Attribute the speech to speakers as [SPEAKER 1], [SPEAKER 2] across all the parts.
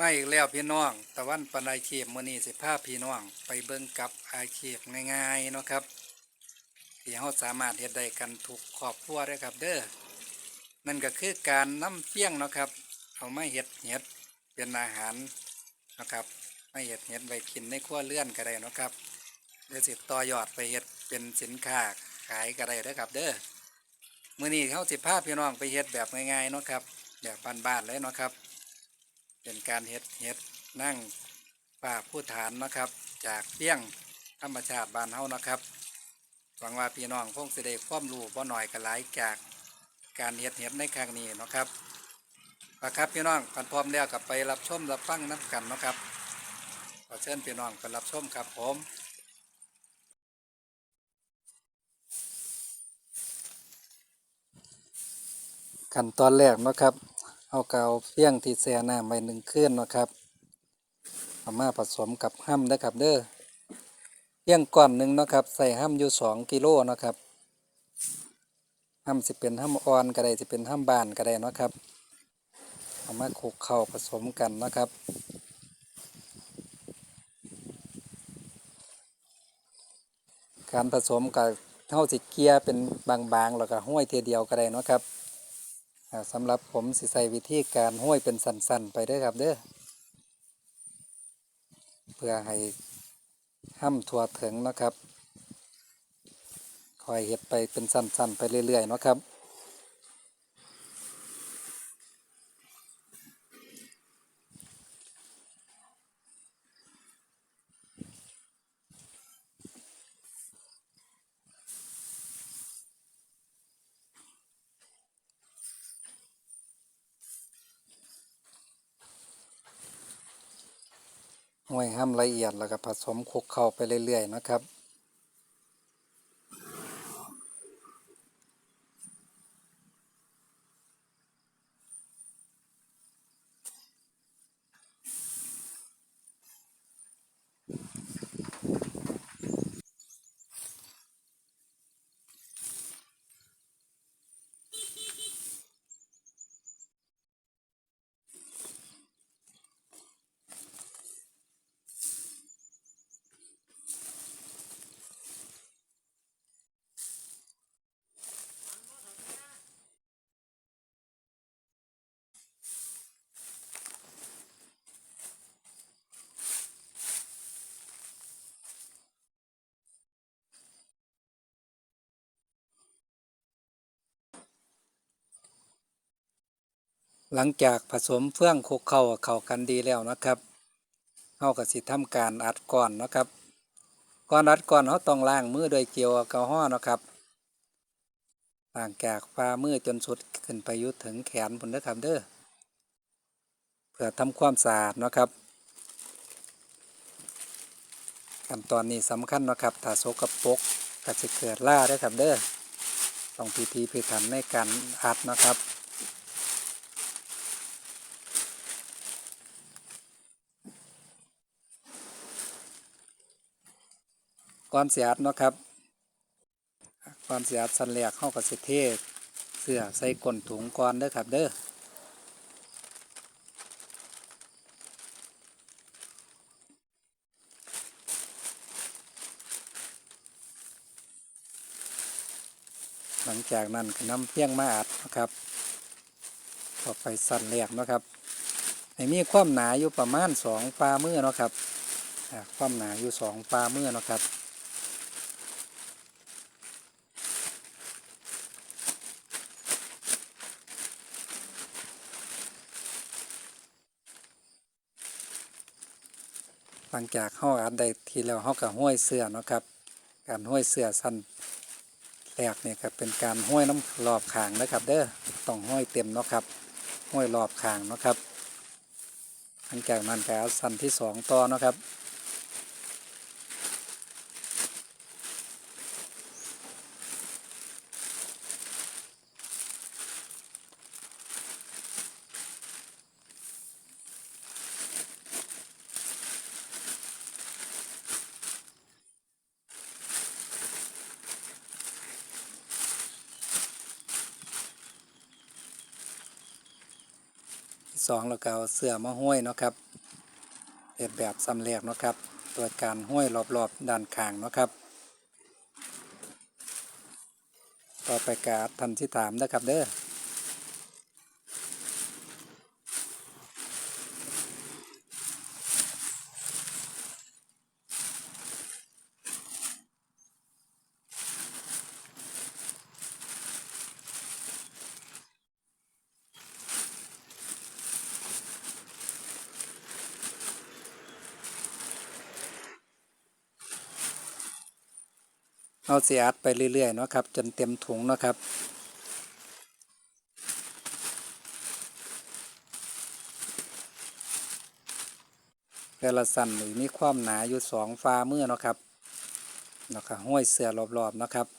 [SPEAKER 1] มาอีกแล้วพี่น้อง ตะวันปนไอเขียมื้อนี้สิพาพี่น้อง ไปเบิ่งกับอาชีพง่ายๆเนาะครับที่เฮาสามารถเฮ็ดได้กันทุกครอบครัวเด้ครับ เด้อนั่นก็คือการนํเฟี้ยงเนาะครับ เอาไมาเฮ็ดเห็ดเป็นอาหารนะครับไมาเฮ็ดเห็ดไว้กินในครัวเรือนก็ได้นะครับเดี๋ยวสิต่อยอดไปเฮ็ดเป็นสินค้าขายก็ได้เด้ครับเด้อมือนี้เฮาสิพาพี่น้องไปเฮ็ดแบบง่ายๆเนาะครับ แบบบ้านๆเลยเนาะครับ เป็นการเฮ็ดเฮ็ดนั่งป่าผู้ฐานนะครับ จากเปี้ยงธรรมชาติบ้านเฮานะครับหวังว่าพี่น้องคงสิได้ความรู้บ่หน่อยก็หลายจากการเฮ็ดเฮ็ดในครั้งนี้นะครับว่าครับพี่น้องกันพร้อมแล้วกับไปรับชมรับฟังน้กันนะครับขอเชิญพี่น้องไปรับชมครับผมขั้นตอนแรกนะครับ เอากาวเฟี้ยงที่แช่น้ำไว้หนึ่งคืนนะครับเอามาผสมกับห้ำนะครับเด้อเฟี้ยงก้อนหนึ่งนะครับ ใส่ห้ำอยู่สองกิโลนะครับห้ำสิเป็นห้ำอ่อนก็ได้สิเป็นห้ำบานก็ได้นะครับเอามาคลุกเข้าผสมกันนะครับการผสมกับเท่าสิเกียเป็นบางๆ แล้วก็ห้วยเทียเดียวก็ได้นะครับ สำหรับผมสิใส่วิธีการห้อยเป็นสันๆ ไปได้ครับเด้อเพื่อให้ห้ำทั่วถึงนะครับ คอยเห็ดไปเป็นสันๆ ไปเรื่อยๆนะครับ ห้วยห้ำละเอียดแล้วก็ผสมคลุกเข้าไปเรื่อยๆนะครับ หลังจากผสมเฟื่องคุกเข้าเข้ากันดีแล้วนะครับเฮาก็สิทำการอัดก่อนนะครับก่อนอัดก่อนเฮาต้องล้างมือด้วยเจลแอลกอฮอล์นะครับล้างจากฝ่ามือจนสุดขึ้นไปยุดถึงแขนพุ่นเด้อครับเด้อเพื่อทำความสะอาดนะครับขั้นตอนนี้สำคัญนะครับถ้าสกปกก็จะเกิดล่าเด้ครับเด้อต้องพิธีพิถันในการอัดนะครับ ก่อนเสียดเนาะครับก่อนเสียดสันแหลกเข้ากับสิเทเสื้อใส่ก้นถุงก่อนเด้อครับเด้อหลังจากนั้นก็นำเพียงมาอัดนะครับต่อไปสันแหลกนะครับให้มีความหนาอยู่ประมาณสองฝ่ามือเนาะครับความหนาอยู่สองฝ่ามือเนาะครับ ลังจากห้ออัดได้ทีแล้วห้อกับห้วยเสื้อนะครับ การห้อยเสื้อสั้นแรกเนี่ยครับเป็นการห้อยน้ำรอบขางนะครับ เด้อต้องห้อยเต็มเนาะครับห้อยรอบขางเนาะครับหลังจากนั้นก็เอาสั้นที่สองต่อเนาะครับ สองแล้วก็เอาเสื้อมาห้อยเนาะครับเฮ็ดแบบซ้ำแรกเนาะครับตัวการห้อยรอบๆด้านข้างเนาะครับต่อไปกาทันที่ถามนะครับเด้อ เอาเสียอัดไปเรื่อยๆเนาะครับ จนเต็มถุงเนาะครับแต่ละสันนี่มีความหนาอยู่สองฟ้ามือเนาะครับแล้วก็ห้อยเสือรอบๆเนาะครับ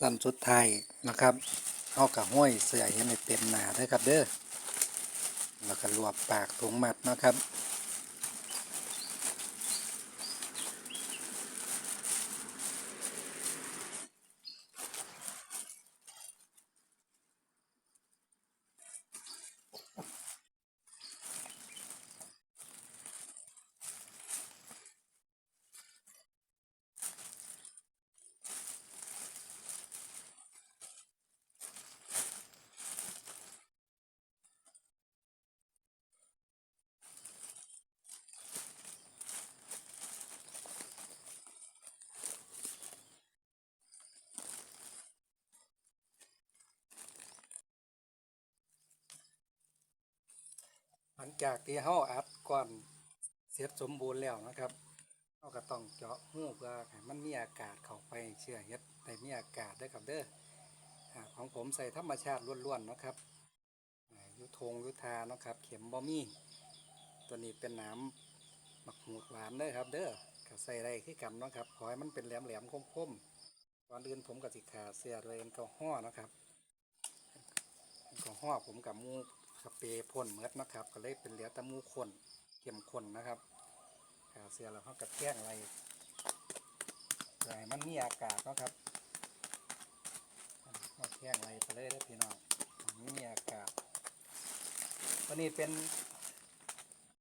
[SPEAKER 1] สั้นสุดท้ายนะครับเอากับห้อยเสือให้มันเต็มหนาได้ครับเด้อแล้วก็รวบปากถุงมัดนะครับ หลังจากที่เฮาอัดก่อนเสร็จสมบูรณ์แล้วนะครับเฮาก็ต้องเจาะหูเพื่อให้มันมีอากาศเข้าไปเชื่อเฮ็ดได้มีอากาศเด้ครับเด้อของผมใส่ธรรมชาติล้วนๆนะครับยุทงยุทาเนาะครับ เข็มบ่มีตัวนี้เป็นน้ำหมักหูดหวานเด้อครับ เด้อก็ใส่ได้คือกันนะครับขอให้มันเป็นแหลมๆคมๆก่อนอื่นผมก็สิขาเสื้อด้วยแอลกอฮอล์นะครับแอลกอฮอล์ผมกับมู สเปรย์พ่นเมือดนะครับ ก็เลยเป็นเหลือตะมูข้นเข้มข้นนะครับขาเสียแล้วเขากระแทกอะไรใส่มันมีอากาศนะครับกระแทกอะไรไปเลยได้พี่น้องมีอากาศวันนี้เป็น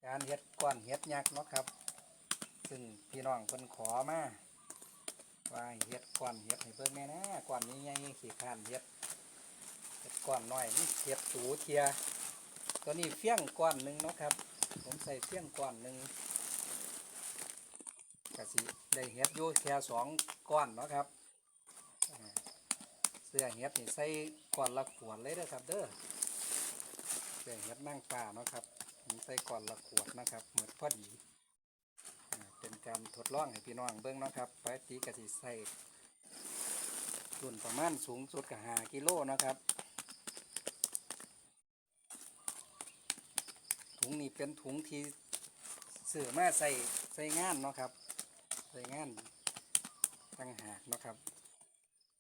[SPEAKER 1] การเฮ็ดก้อนเฮ็ดยักษ์เนาะครับ ซึ่งพี่น้องเพิ่นขอมาว่าให้เฮ็ดก้อนเฮ็ดให้เบิ่งแม่นะก้อนนี้ใหญ่ขี้ข้านเฮ็ดเห็ดก้อนน้อยนี่เห็ดสูเทีย ตัวนี้เฟี้ยงก้อนหนึ่งเนาะครับ ผมใส่เฟี้ยงก้อนหนึ่งกะสิได้เห็ดอยู่แค่สองก้อนเนาะครับเสื้อเห็ดนี่ใส่ก้อนละขวดเลยเด้อครับ เด้อเสื้อเห็ดนั่งป่าเนาะครับผมใส่ก้อนละขวดนะครับเหมือนพอดีเป็นการทดลองให้พี่น้องเบิ่งเนาะครับปกติก็สิใส่รุ่นประมาณสูงสุดก็ห้ากิโลนะครับ งนี้เป็นถุงที่ซื้อมาใส่ใส่งานเนาะครับ ใส่งานตั้งหากเนาะครับ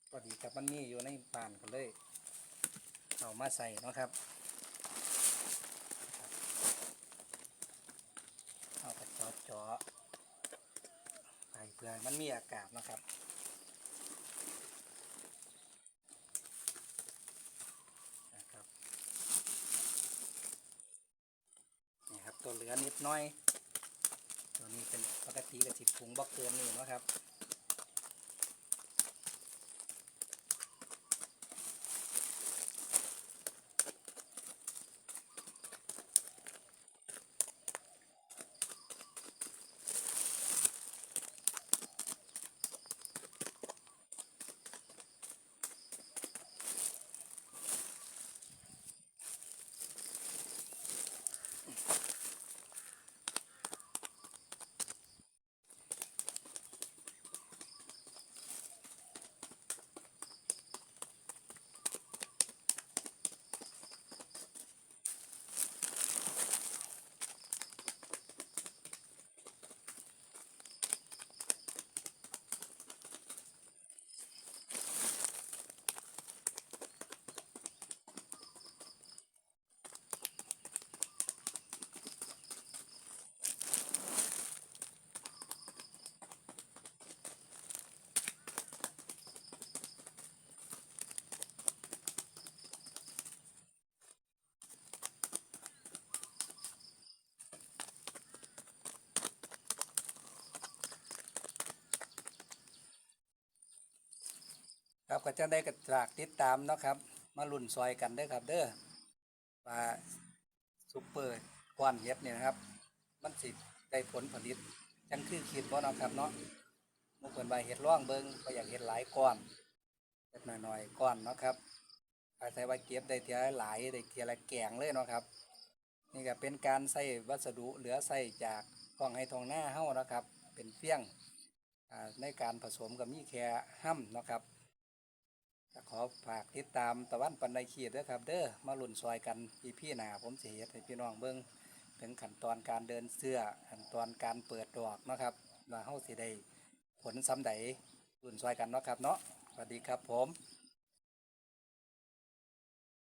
[SPEAKER 1] พอดีกับมันมีอยู่ในบ้านก็เลยเอามาใส่เนาะครับเอาไปจอจอไปเพื่อมันมีอากาศเนาะครับนะครับ นี่ครับตัวเห ลือนิดหน้อย ตัวนี้เป็นปกติกับสิบถุงบล็อกเกินนี่นะครับ ครับก็จะได้กระจากติดตามเนาะครับ มาลุ่นซอยกันเด้อครับ เด้อปลาซุปเปอร์ก้อนเห็ดเนี่ยนะครับ มันสิได้ผลผลิตจังคือคิดว่านาะครับเนาะมื่อเปินใบเห็ดร่องเบิงก็อยากเห็ดหลายก้อนเห็ดหน่อยๆก้อนเนาะครับอาศัยว่าเก็บได้เทียหลายได้เทียละแกงเลยเนาะครับ นี่ก็เป็นการใส่วัสดุเหลือใส่จากท้องให้ทองหน้าเฮ้านะครับ เป็นเฟี้ยงในการผสมกับมีแค่ห้ำเนาะครับ ก็ขอฝากติดตามตะวันปันไดขีดด้วยครับเด้อมาลุ่นซอยกันอีพี่หนาผมเสียให้พี่น้องเบิ้งถึงขั้นตอนการเดินเสื้อขั้นตอนการเปิดดอกนะครับมาเฮาสิได้ผลซ้ำใดลุ่นซอยกันเนาะครับเนาะสวัสดีครับผม